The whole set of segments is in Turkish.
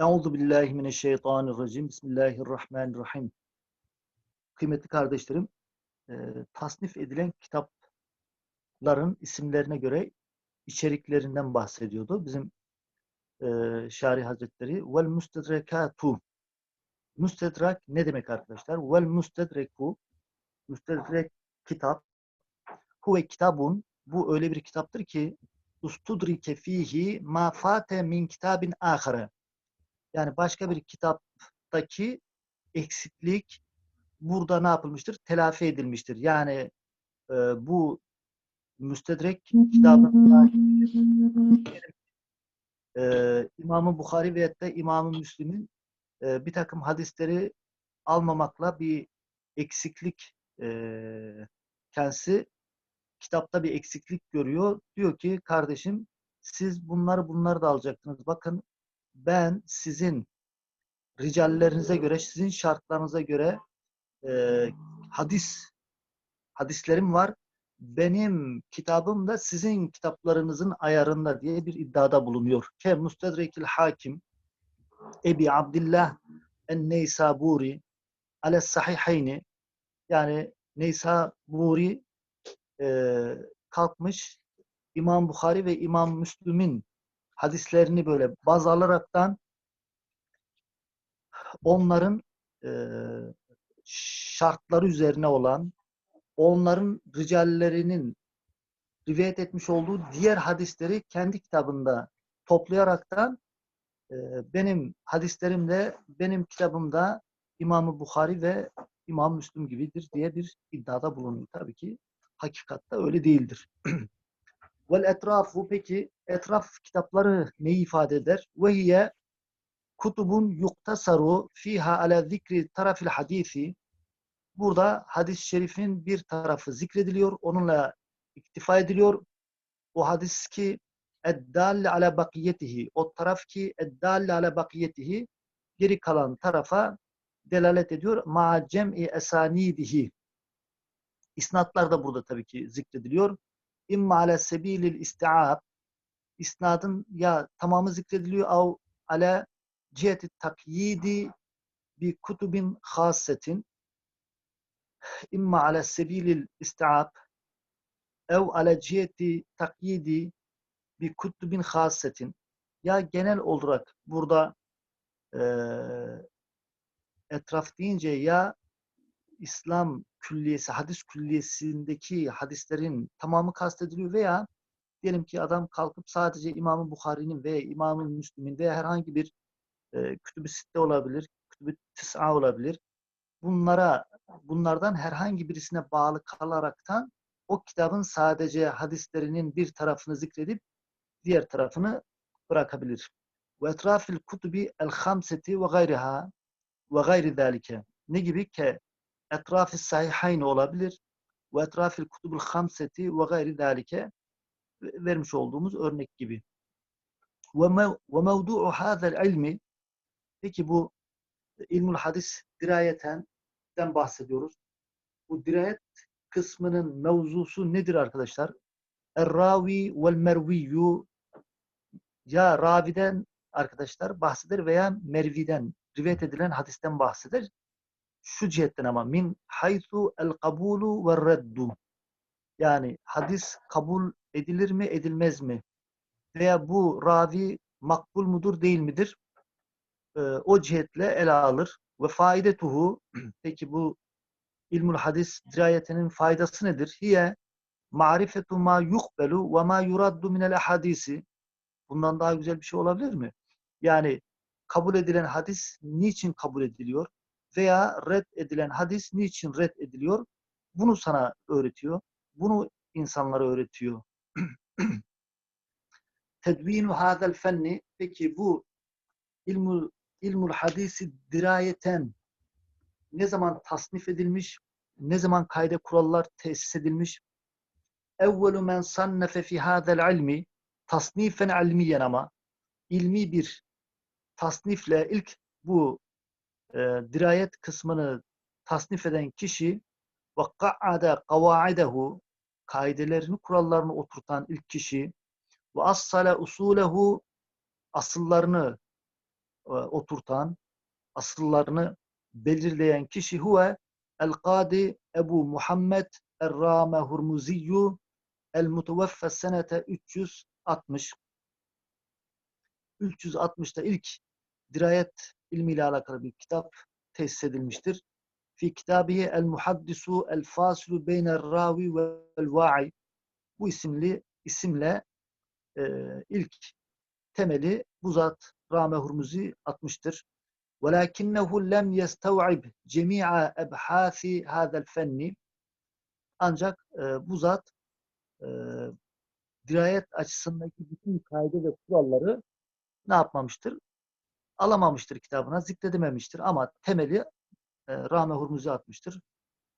Euzu billahi mineşşeytanirracim. Bismillahirrahmanirrahim. Kıymetli kardeşlerim, e, tasnif edilen kitapların isimlerine göre içeriklerinden bahsediyordu. Bizim e, Şari Hazretleri vel müstedrekatu. Müstedrak ne demek arkadaşlar? Vel müstedreku müstedrek kitap huve kitabun bu öyle bir kitaptır ki ustudrike fihi ma fate min kitabin ahare yani başka bir kitaptaki eksiklik burada ne yapılmıştır? Telafi edilmiştir. Yani e, bu müstedrek kitabında e, İmam-ı Bukhari ve da İmam-ı Müslim'in e, bir takım hadisleri almamakla bir eksiklik e, kendisi kitapta bir eksiklik görüyor. Diyor ki kardeşim siz bunları bunları da alacaktınız. Bakın ben sizin ricallerinize göre, sizin şartlarınıza göre e, hadis hadislerim var. Benim kitabım da sizin kitaplarınızın ayarında diye bir iddiada bulunuyor. Ke Mustedrekil Hakim Ebi Abdillah en Neysaburi ale sahihayni yani Neysaburi e, kalkmış İmam Bukhari ve İmam Müslüm'ün hadislerini böyle baz alaraktan onların e, şartları üzerine olan onların ricallerinin rivayet etmiş olduğu diğer hadisleri kendi kitabında toplayaraktan e, benim hadislerimde benim kitabımda İmam-ı Bukhari ve İmam Müslüm gibidir diye bir iddiada bulunuyor. Tabii ki hakikatte öyle değildir. Vel etrafu peki etraf kitapları neyi ifade eder? Ve hiye kutubun yuktasaru fiha ala zikri tarafil hadisi Burada hadis-i şerifin bir tarafı zikrediliyor. Onunla iktifa ediliyor. O hadis ki eddalle ala bakiyetihi o taraf ki eddalle ala bakiyetihi geri kalan tarafa delalet ediyor. Ma cem'i esanidihi İsnatlar da burada tabii ki zikrediliyor imma ala sebilil isti'ab. İsnadın ya tamamı zikrediliyor av ala ciheti takyidi bi kutubin hasetin imma ala sebilil isti'ab. Ev ala ciheti takyidi bi kutubin hasetin ya genel olarak burada e, etraf deyince ya İslam külliyesi, hadis külliyesindeki hadislerin tamamı kastediliyor veya diyelim ki adam kalkıp sadece İmam-ı Bukhari'nin ve İmam-ı Müslim'in veya herhangi bir e, kütüb-i sitte olabilir, kütüb-i tis'a olabilir. Bunlara, bunlardan herhangi birisine bağlı kalaraktan o kitabın sadece hadislerinin bir tarafını zikredip diğer tarafını bırakabilir. Ve etrafil kutubi el hamseti ve gayriha ve gayri zalike. Ne gibi ki etrafı sahihayn olabilir ve etrafil kutubul hamseti ve gayri zalike vermiş olduğumuz örnek gibi. Ve mevdu'u hâzel ilmi peki bu ilmul hadis dirayeten bahsediyoruz. Bu dirayet kısmının mevzusu nedir arkadaşlar? Er-ravi vel merviyyu ya raviden arkadaşlar bahseder veya merviden rivayet edilen hadisten bahseder şu cihetten ama min haythu el kabulu ve reddu. Yani hadis kabul edilir mi edilmez mi? Veya bu ravi makbul mudur değil midir? Ee, o cihetle ele alır. Ve faidetuhu peki bu ilmul hadis dirayetinin faydası nedir? Hiye marifetu ma yukbelu ve ma yuraddu minel hadisi. Bundan daha güzel bir şey olabilir mi? Yani kabul edilen hadis niçin kabul ediliyor? Veya red edilen hadis niçin red ediliyor? Bunu sana öğretiyor. Bunu insanlara öğretiyor. Tedvinu hadel fenni peki bu ilmul, ilmul hadisi dirayeten ne zaman tasnif edilmiş? Ne zaman kayda kurallar tesis edilmiş? Evvelu men sannefe fi hadel ilmi tasnifen ilmiyen ama ilmi bir tasnifle ilk bu e, dirayet kısmını tasnif eden kişi ka'ade kavaidehu kaidelerini, kurallarını oturtan ilk kişi ve assale usulehu asıllarını e, oturtan, asıllarını belirleyen kişi huve el-Kadi Ebu Muhammed Er-Rame Hurmuziyyu El-Muteveffe senete 360 360'da ilk dirayet ilmiyle alakalı bir kitap tesis edilmiştir. Fi kitabihi El Muhaddisu El Fasilu Beyner Ravi ve El Va'i bu isimli isimle e, ilk temeli bu zat Rame Hurmuzi atmıştır. وَلَكِنَّهُ لَمْ يَسْتَوْعِبْ جَمِيعَ اَبْحَاثِ هَذَا الْفَنِّ Ancak e, bu zat e, dirayet açısındaki bütün kaydı ve kuralları ne yapmamıştır? Alamamıştır kitabına, zikredememiştir. Ama temeli e, Rame Hurmuzi atmıştır.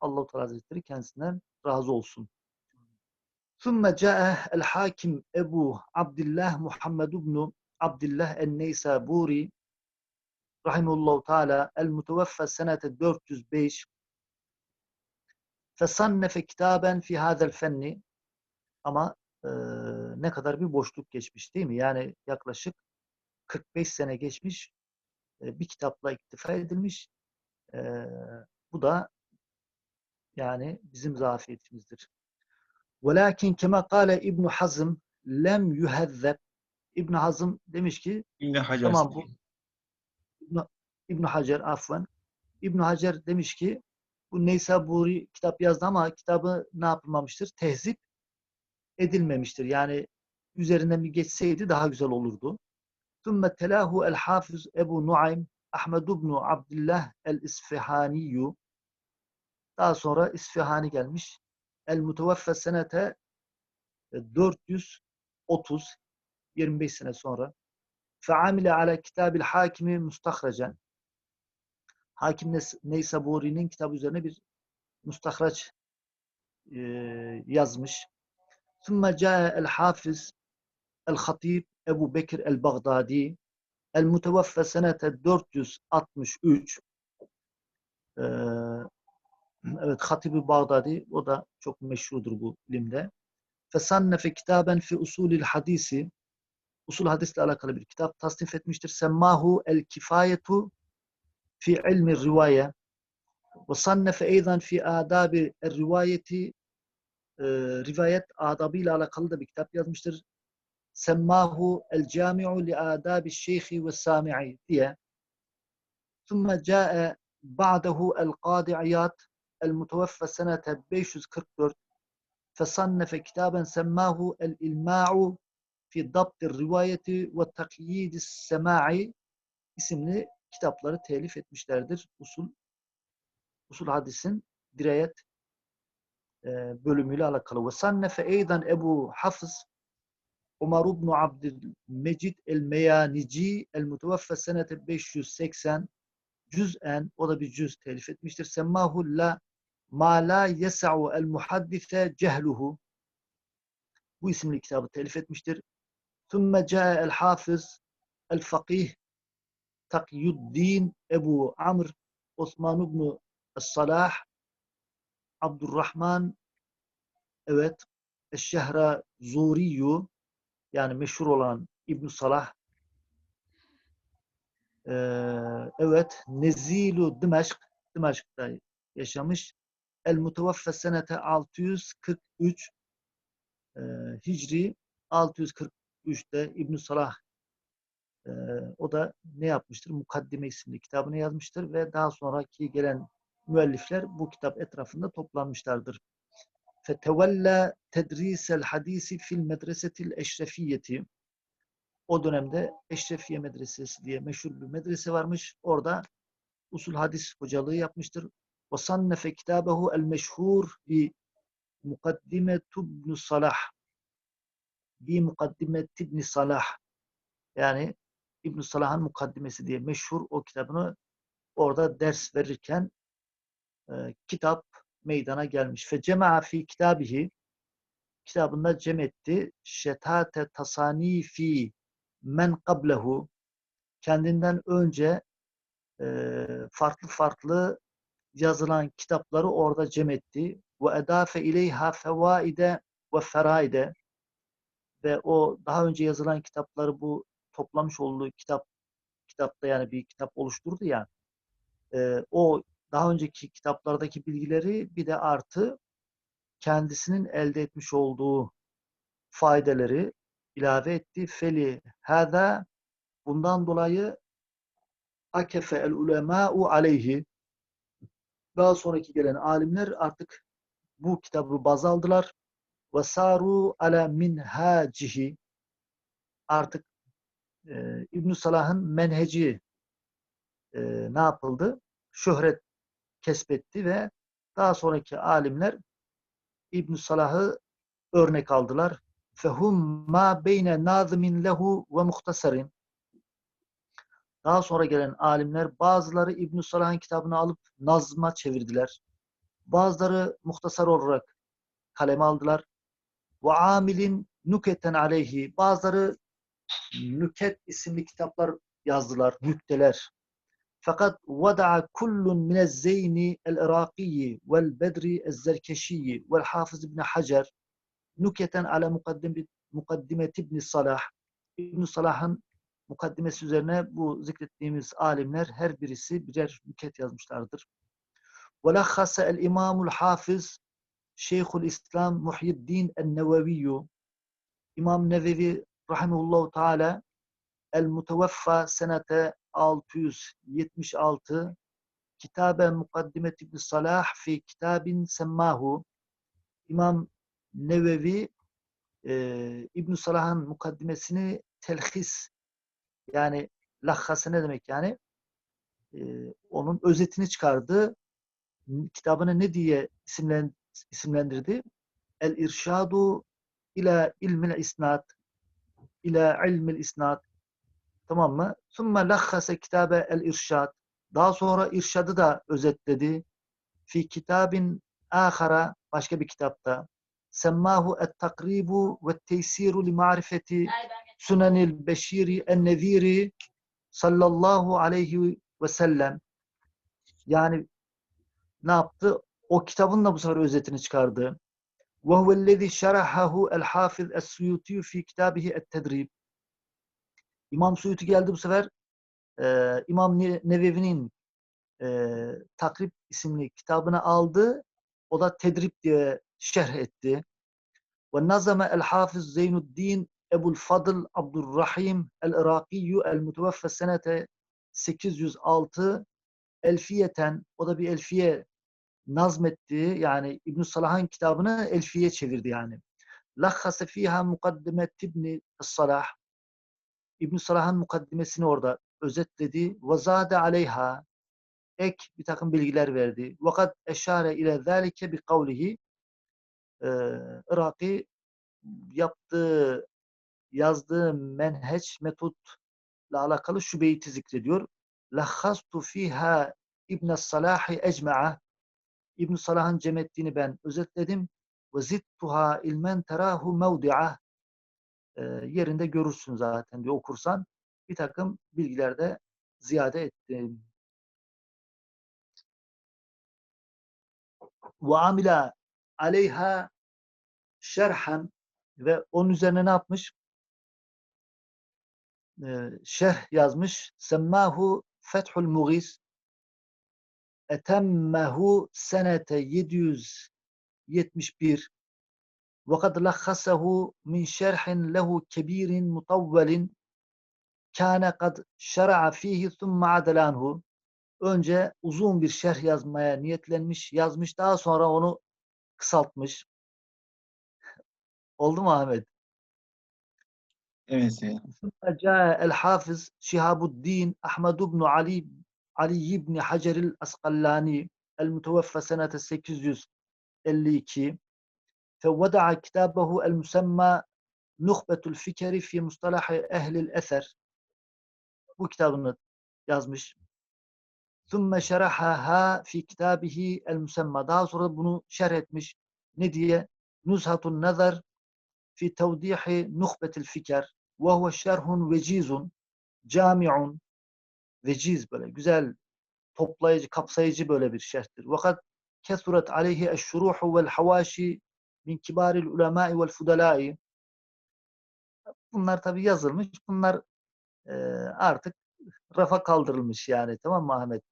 Allah-u Teala Hazretleri kendisinden razı olsun. ثم جاء الحاكم أبو عبد الله محمد بن عبد الله النيسابوري رحمه الله تعالى المتوفى سنة 405 فصنف كتابا في هذا الفن ama e, ne kadar bir boşluk geçmiş değil mi? Yani yaklaşık 45 sene geçmiş e, bir kitapla iktifa edilmiş. E, bu da yani bizim zafiyetimizdir. Velakin kema kâle İbn Hazm lem yuhezzeb İbn Hazm demiş ki İbn Hacer. Tamam, bu- İbn, İbn Hacer afven İbn Hacer demiş ki bu Neysaburi kitap yazdı ama kitabı ne yapılmamıştır? Tehzip edilmemiştir. Yani üzerinden bir geçseydi daha güzel olurdu. ثُمَّ تَلَاهُ الْحَافِظ Ebu Nuaym Ahmed ibn Abdullah el-İsfihaniyu daha sonra İsfihani gelmiş. El-Muteveffe senete 430 25 sene sonra feamile ala kitabil hakimi mustahrecen Hakim Nes- Neysaburi'nin kitabı üzerine bir mustahraç e, yazmış. ثم جاء الحافظ الخطيب Ebu Bekir el-Baghdadi el-Mutevaffe senete 463 ee, evet Hatibi Bağdadi o da çok meşhurdur bu ilimde. Fesannefe kitaben fi usulil hadisi usul hadisle alakalı bir kitap tasnif etmiştir. Semmahu el kifayetu fi ilmi rivaye ve sannefe eydan fi adabi rivayeti e, ee, rivayet adabıyla alakalı da bir kitap yazmıştır semmahu el cami'u li adabi şeyhi ve sami'i diye. Sonra ca'e ba'dahu el qadi'iyat el mutevaffa senete 544 fesannefe kitaben semmahu el ilma'u fi dabtir rivayeti ve takyidi sema'i isimli kitapları telif etmişlerdir. Usul usul hadisin dirayet bölümüyle alakalı. Ve sannefe eydan Ebu Hafız Umar ibn Abdülmecid el-Meyanici el-Mutevaffa sene 580 cüz'en o da bir cüz telif etmiştir. Semmahulla ma la yes'u el-muhaddise cehluhu bu isimli kitabı telif etmiştir. Thumma ca'e el-hafız el-fakih Takyuddin Ebu Amr Osman ibn Salah Abdurrahman evet Eşşehra Zuriyu yani meşhur olan İbn Salah Ee, evet Nezilu Dimeşk Dimeşk'ta yaşamış. El Mutevaffe senete 643 e, Hicri 643'te İbn Salah e, o da ne yapmıştır? Mukaddime isimli kitabını yazmıştır ve daha sonraki gelen müellifler bu kitap etrafında toplanmışlardır. Fetevella tedrisel hadisi fil medresetil eşrefiyeti o dönemde Eşrefiye Medresesi diye meşhur bir medrese varmış. Orada usul hadis hocalığı yapmıştır. Ve sannefe kitabehu el meşhur bi mukaddimet ibn Salah bi mukaddimet ibn Salah yani ibn Salah'ın mukaddimesi diye meşhur o kitabını orada ders verirken e, kitap meydana gelmiş. Fe cema'a fi kitabihi kitabında cem etti. Şetate tasanifi men qablehu kendinden önce e, farklı farklı yazılan kitapları orada cem etti. Ve edafe ileyha fevaide ve feraide ve o daha önce yazılan kitapları bu toplamış olduğu kitap kitapta yani bir kitap oluşturdu ya e, o daha önceki kitaplardaki bilgileri bir de artı kendisinin elde etmiş olduğu faydeleri ilave etti. Feli hada bundan dolayı akefe el ulemâ'u aleyhi daha sonraki gelen alimler artık bu kitabı baz aldılar ve saru ala minhacihi artık e, ibn Salah'ın menheci e, ne yapıldı? Şöhret kesbetti ve daha sonraki alimler ibn Salah'ı örnek aldılar. Fehum ma beyne nazimin lehu ve muhtasarin daha sonra gelen alimler bazıları ibn Salah'ın kitabını alıp nazma çevirdiler. Bazıları muhtasar olarak kaleme aldılar. Ve amilin nuketen aleyhi. Bazıları nüket isimli kitaplar yazdılar, nükteler. فقد وضع كل من الزين العراقي والبدر الزركشي والحافظ ابن حجر نكتة على مقدمة مقدمة ابن الصلاح ابن صلاح مقدمة سوزرنا bu zikrettiğimiz alimler her birisi birer nüket yazmışlardır. ولخص الإمام الحافظ شيخ الإسلام محي الدين النووي إمام نووي رحمه الله تعالى el muteveffa senete 676 Kitabe Mukaddimet İbn Salah fi kitabin semmahu İmam Nevevi e, İbn Salah'ın mukaddimesini telhis yani lahhası ne demek yani? E, onun özetini çıkardı. Kitabını ne diye isimlen, isimlendirdi? El irşadu ila ilmil isnad ila ilmil isnad tamam mı? Sümme lahhase kitabe el irşad daha sonra irşadı da özetledi. Fi kitabin ahara başka bir kitapta semmahu et takribu ve teysiru li marifeti Sünenil Beşiri en-Neviri sallallahu aleyhi ve sellem yani ne yaptı? O kitabın da bu sefer özetini çıkardı. وَهُوَ الَّذِي شَرَحَهُ الْحَافِظ السُّيُوتِيُّ فِي كِتَابِهِ التَّدْرِيبِ İmam Suyuti geldi bu sefer e, İmam Nevevi'nin e, Takrib isimli kitabını aldı. O da Tedrib diye şerh etti. Ve nazame el Hafiz Zeynuddin Ebul Fadıl Abdurrahim el-Irakiyyü el-Muteveffe senete 806 Elfiyeten, o da bir elfiye nazmetti. Yani İbn Salah'ın kitabını elfiye çevirdi yani. Lahhase fiha mukaddimet ibn Salah. İbn Salah'ın mukaddimesini orada özetledi. Ve zade aleyha ek bir takım bilgiler verdi. Vakat eşare ile zalike bi kavlihi Iraki yaptığı yazdığı menheç metotla alakalı şu beyti zikrediyor. Lahhastu fiha İbn Salahi ecma'a İbn Salah'ın cem ettiğini ben özetledim. Ve zittuha ilmen terahu mevdi'a e, yerinde görürsün zaten diye okursan bir takım bilgilerde ziyade ettim. Ve amila aleyha şerhan ve onun üzerine ne yapmış? e, şerh yazmış. Semmahu Fethul Mughis etemmehu senete 771 ve kad lakhasahu min şerhin lehu kebirin mutavvelin kâne kad şer'a fihi thumme adelanhu önce uzun bir şerh yazmaya niyetlenmiş, yazmış. Daha sonra onu kısaltmış. Oldu mu Ahmet? Evet ya. جاء الحافظ شهاب الدين أحمد بن علي علي بن حجر الأسقلاني المتوفى سنة 852 فودع كتابه المسمى نخبة الفكر في مصطلح أهل الأثر bu kitabını yazmış. ثُمَّ شَرَحَهَا في كتابه المسمى daha sonra bunu şerh etmiş. Ne diye? Nuzhatun nazar fi tevdihi nuhbetil fikr ve huve şerhun vecizun camiun veciz böyle güzel toplayıcı, kapsayıcı böyle bir şerhtir. Vakat kesuret aleyhi eşşuruhu vel havaşi min kibaril ulemai vel fudalai bunlar tabi yazılmış. Bunlar e, artık rafa kaldırılmış yani tamam mı Ahmet?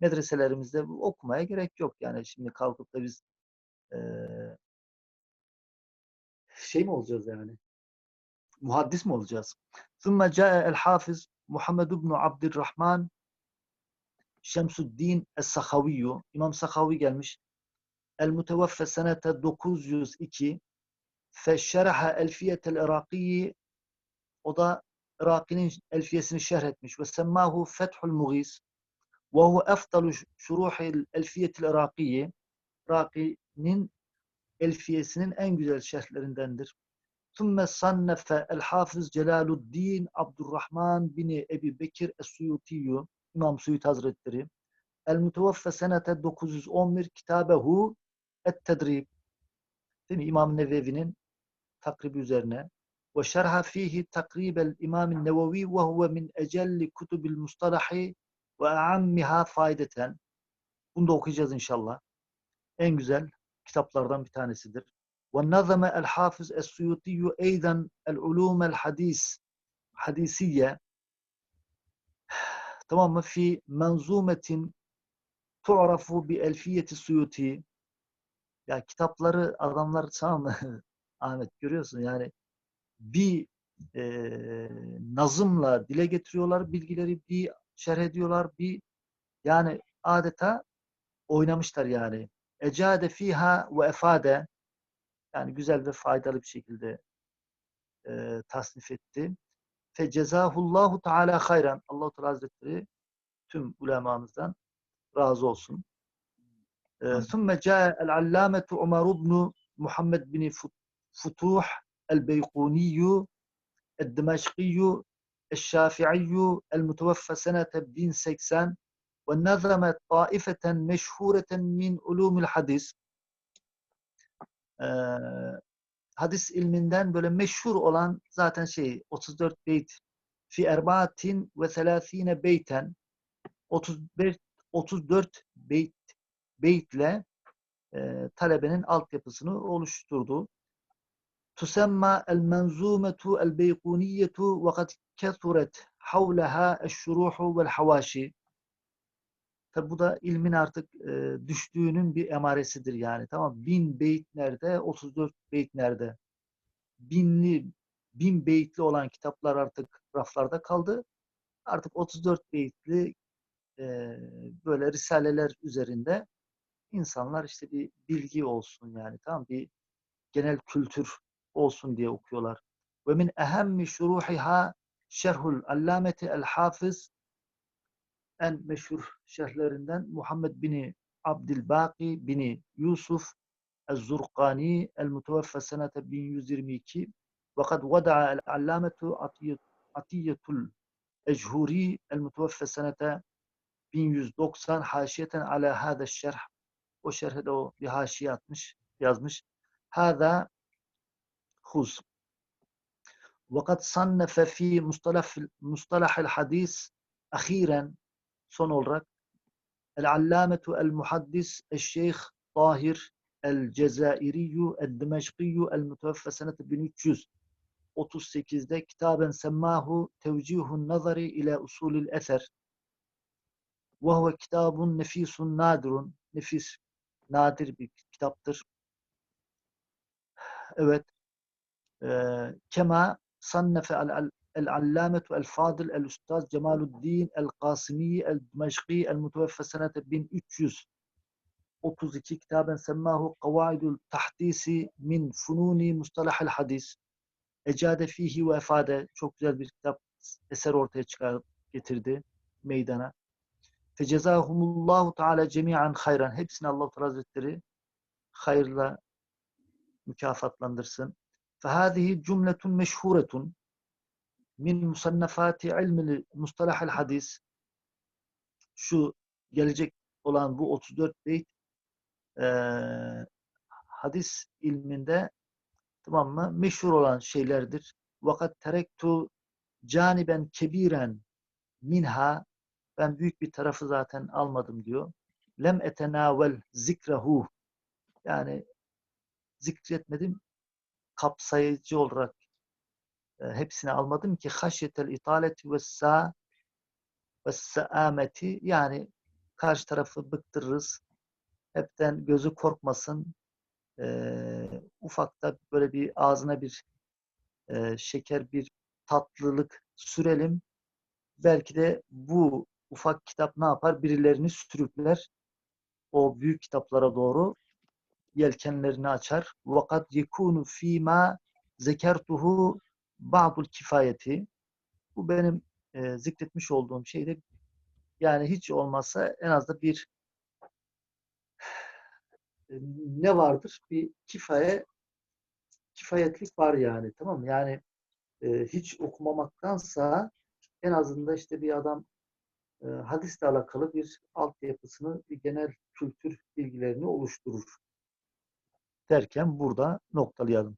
Medreselerimizde bu okumaya gerek yok yani şimdi kalkıp da biz eee, şey mi olacağız yani? Muhaddis mi olacağız? ثم جاء الحافظ محمد بن عبد الرحمن Şemsuddin Es-Sahaviyu İmam Sahavi gelmiş. el mutevaffe senete 902 feşşeraha elfiyetel Irakiyi o da Iraki'nin elfiyesini şerh etmiş. Ve semmahu Fethul Mughis. Ve hu eftalu şuruhil elfiyetil Irakiye Iraki'nin elfiyesinin en güzel şerhlerindendir. Tümme sannefe el hafız Celaluddin Abdurrahman bin Ebi Bekir Es-Suyutiyyü İmam Suyut Hazretleri. El Mutevaffe senete 911 kitabehu Et-Tedrib değil mi? İmam Nevevi'nin takribi üzerine ve şerha fihi takribel İmam Nevevi ve huve min ecelli kutubil mustalahi ve ammiha faydeten bunu da okuyacağız inşallah. En güzel kitaplardan bir tanesidir. ونظم الحافظ السيوطي أيضا العلوم الحديث حديثية tamam mı? Fi menzumetin tu'rafu bi elfiyeti suyuti ya kitapları adamlar tamam? Ahmet görüyorsun yani bir e, nazımla dile getiriyorlar bilgileri bir şerh ediyorlar bir yani adeta oynamışlar yani. Ecade fiha ve efade yani güzel ve faydalı bir şekilde e, tasnif etti. Fe cezahullahu teala hayran. Allahu Teala Hazretleri tüm ulemamızdan razı olsun. ثم جاء العلامة عمر بن محمد بن فتوح البيقوني الدمشقي الشافعي المتوفى سنة 1080 ونظم طائفة مشهورة من علوم الحديث hadis ilminden böyle meşhur olan zaten şey 34 beyt fi erbaatin ve selasine beyten 35 34 beyt beytle e, talebenin altyapısını oluşturdu. Tusemma el menzumetu el beykuniyetu ve kad kethuret havleha eşşuruhu vel havaşi Tabi bu da ilmin artık e, düştüğünün bir emaresidir yani. Tamam Bin beyt nerede? 34 beyt nerede? Binli, bin beytli olan kitaplar artık raflarda kaldı. Artık 34 beytli e, böyle risaleler üzerinde insanlar işte bir bilgi olsun yani tamam bir genel kültür olsun diye okuyorlar. Ve min ehemmi şuruhiha şerhul allameti el hafız en meşhur şerhlerinden Muhammed bin Abdülbaki bin Yusuf El-Zurkani El-Mutevaffa senete 1122 ve kad vada'a el-allametu atiyetul echuri El-Mutevaffa senete 1190 haşiyeten ala hâda şerh o şerhe de o bir haşiye atmış, yazmış. Hâzâ huz. وقد صنف في مصطلح مصطلح الحديث أخيرا son olarak El-Allametu El-Muhaddis El-Şeyh Tahir El-Cezairiyyu El-Dimeşkiyyu El-Muteveffe seneti 1338'de kitaben semmahu tevcihun nazari ile usulül eser ve huve kitabun nefisun nadirun nefis nadir bir kitaptır. Evet. Ee, kema sannefe العلامة الفاضل الأستاذ جمال الدين القاسمي الدمشقي المتوفى سنة 1332 كتابا سماه قواعد التحديث من فنون مصطلح الحديث Ecade fihi ve efade çok güzel bir kitap eser ortaya çıkarıp getirdi meydana. Fecezahumullahu Teala cemi'an hayran. Hepsini Allah Teala Hazretleri hayırla mükafatlandırsın. Fehadihi cümletun meşhuretun min musannafati ilmi mustalahel hadis şu gelecek olan bu 34 beyt e, hadis ilminde tamam mı meşhur olan şeylerdir. Vakat terektu caniben kebiren minha ben büyük bir tarafı zaten almadım diyor. Lem etenavel zikrehu yani zikretmedim kapsayıcı olarak e, hepsini almadım ki haşyetel italet ve sa ve saameti yani karşı tarafı bıktırırız. Hepten gözü korkmasın. Ee, ufakta böyle bir ağzına bir e, şeker, bir tatlılık sürelim. Belki de bu ufak kitap ne yapar? Birilerini sürükler. O büyük kitaplara doğru yelkenlerini açar. Vakat yekunu fima zekertuhu ba'dul kifayeti. Bu benim e, zikretmiş olduğum şeyde yani hiç olmazsa en az da bir e, ne vardır? Bir kifaye kifayetlik var yani. Tamam mı? Yani e, hiç okumamaktansa en azından işte bir adam e, hadisle alakalı bir altyapısını, bir genel kültür bilgilerini oluşturur. Derken burada noktalayalım.